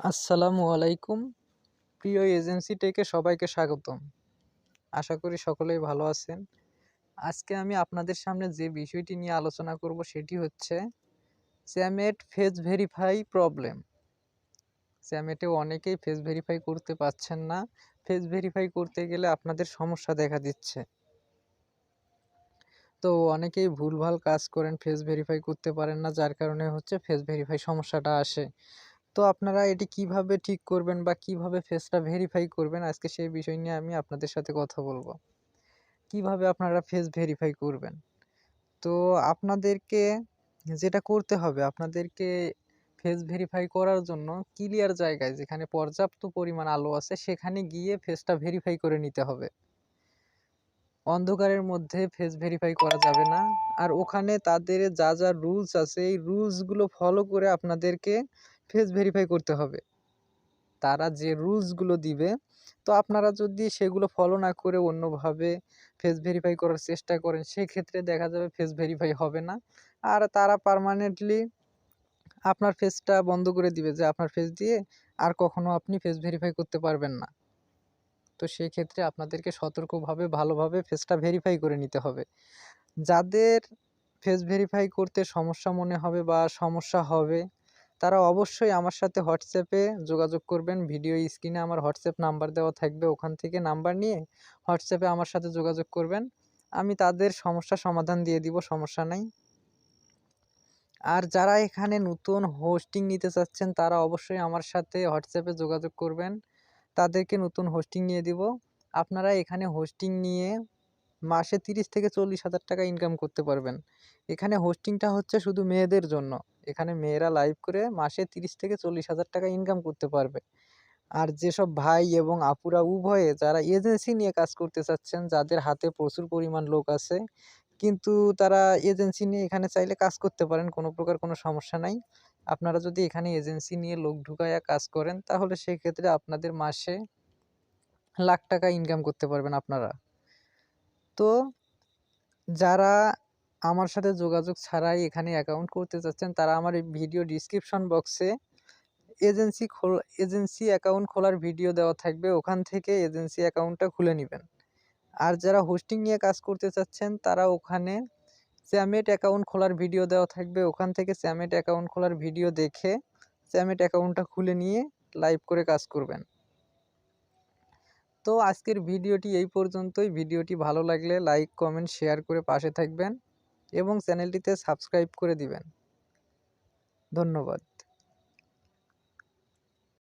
আসসালামু আলাইকুম। প্রিয় এজেন্সি থেকে সবাইকে স্বাগতম। আশা করি সকলেই ভালো আছেন। আজকে আমি আপনাদের সামনে যে বিষয়টি নিয়ে আলোচনা করব সেটি হচ্ছে স্যামেট ফেস ভেরিফাই প্রবলেম। স্যামেটে অনেকেই ফেস ভেরিফাই করতে পারছেন না। ফেস ভেরিফাই করতে গেলে আপনাদের সমস্যা দেখা দিচ্ছে। তো অনেকেই ভুলভাল কাজ করেন ফেস ভেরিফাই করতে পারেন না, যার কারণে হচ্ছে ফেস ভেরিফাই সমস্যাটা আসে। তো আপনারা এটি কীভাবে ঠিক করবেন বা কীভাবে ফেসটা ভেরিফাই করবেন? আজকে সেই বিষয় নিয়ে আমি আপনাদের সাথে কথা বলব। কীভাবে আপনারা ফেস ভেরিফাই করবেন? তো আপনাদেরকে যেটা করতে হবে, আপনাদেরকে ফেস ভেরিফাই করার জন্য ক্লিয়ার জায়গায় যেখানে পর্যাপ্ত পরিমাণ আলো আছে, সেখানে গিয়ে ফেসটা ভেরিফাই করে নিতে হবে। অন্ধকারের মধ্যে ফেস ভেরিফাই করা যাবে না। আর ওখানে তাদের যা যা রুলস আছে, এই রুলসগুলো ফলো করে আপনাদেরকে ফেস ভেরিফাই করতে হবে। তারা যে রুলসগুলো দিবে, তো আপনারা যদি সেগুলো ফলো না করে অন্যভাবে ফেস ভেরিফাই করার চেষ্টা করেন, সেক্ষেত্রে দেখা যাবে ফেস ভেরিফাই হবে না। আর তারা পারমানেন্টলি আপনার ফেসটা বন্ধ করে দিবে যে আপনার ফেস দিয়ে আর কখনো আপনি ফেস ভেরিফাই করতে পারবেন না। তো সেই ক্ষেত্রে আপনাদেরকে সতর্কভাবে, ভালোভাবে ফেসটা ভেরিফাই করে নিতে হবে। যাদের ফেস ভেরিফাই করতে সমস্যা মনে হবে বা সমস্যা হবে তারা অবশ্যই আমার সাথে হোয়াটসঅ্যাপে যোগাযোগ করবেন। ভিডিও স্ক্রিনে আমার হোয়াটসঅ্যাপ নাম্বার দেওয়া থাকবে ওখান থেকে নাম্বার নিয়ে হোয়াটসঅ্যাপে আমার সাথে যোগাযোগ করবেন। আমি তাদের সমস্যা সমাধান দিয়ে দিব, সমস্যা নাই। আর যারা এখানে নতুন হোস্টিং নিতে চাচ্ছেন, তারা অবশ্যই আমার সাথে হোয়াটসঅ্যাপে যোগাযোগ করবেন। তাদেরকে নতুন হোস্টিং নিয়ে দিব। আপনারা এখানে হোস্টিং নিয়ে মাসে তিরিশ থেকে চল্লিশ হাজার টাকা ইনকাম করতে পারবেন। এখানে হোস্টিংটা হচ্ছে শুধু মেয়েদের জন্য। এখানে মেয়েরা লাইভ করে মাসে তিরিশ থেকে চল্লিশ হাজার টাকা ইনকাম করতে পারবে। আর যেসব ভাই এবং আপুরা উভয়ে যারা এজেন্সি নিয়ে কাজ করতে চাচ্ছেন, যাদের হাতে প্রচুর পরিমাণ লোক আছে, কিন্তু তারা এজেন্সি নিয়ে এখানে চাইলে কাজ করতে পারেন, কোনো প্রকার কোনো সমস্যা নাই। আপনারা যদি এখানে এজেন্সি নিয়ে লোক ঢুকাইয়া কাজ করেন, তাহলে সেক্ষেত্রে আপনাদের মাসে লাখ টাকা ইনকাম করতে পারবেন আপনারা। তো যারা আমার সাথে যোগাযোগ ছাড়াই এখানে অ্যাকাউন্ট করতে চাচ্ছেন, তারা আমার এই ভিডিও ডিসক্রিপশন বক্সে এজেন্সি খোল এজেন্সি অ্যাকাউন্ট খোলার ভিডিও দেওয়া থাকবে। ওখান থেকে এজেন্সি অ্যাকাউন্টটা খুলে নেবেন। আর যারা হোস্টিং নিয়ে কাজ করতে চাচ্ছেন, তারা ওখানে স্যামেট অ্যাকাউন্ট খোলার ভিডিও দেওয়া থাকবে। ওখান থেকে স্যামেট অ্যাকাউন্ট খোলার ভিডিও দেখে স্যামেট অ্যাকাউন্টটা খুলে নিয়ে লাইভ করে কাজ করবেন। তো আজকের ভিডিওটি এই পর্যন্তই। ভিডিওটি ভালো লাগলে লাইক, কমেন্ট, শেয়ার করে পাশে থাকবেন এবং চ্যানেলটিতে সাবস্ক্রাইব করে দিবেন। ধন্যবাদ।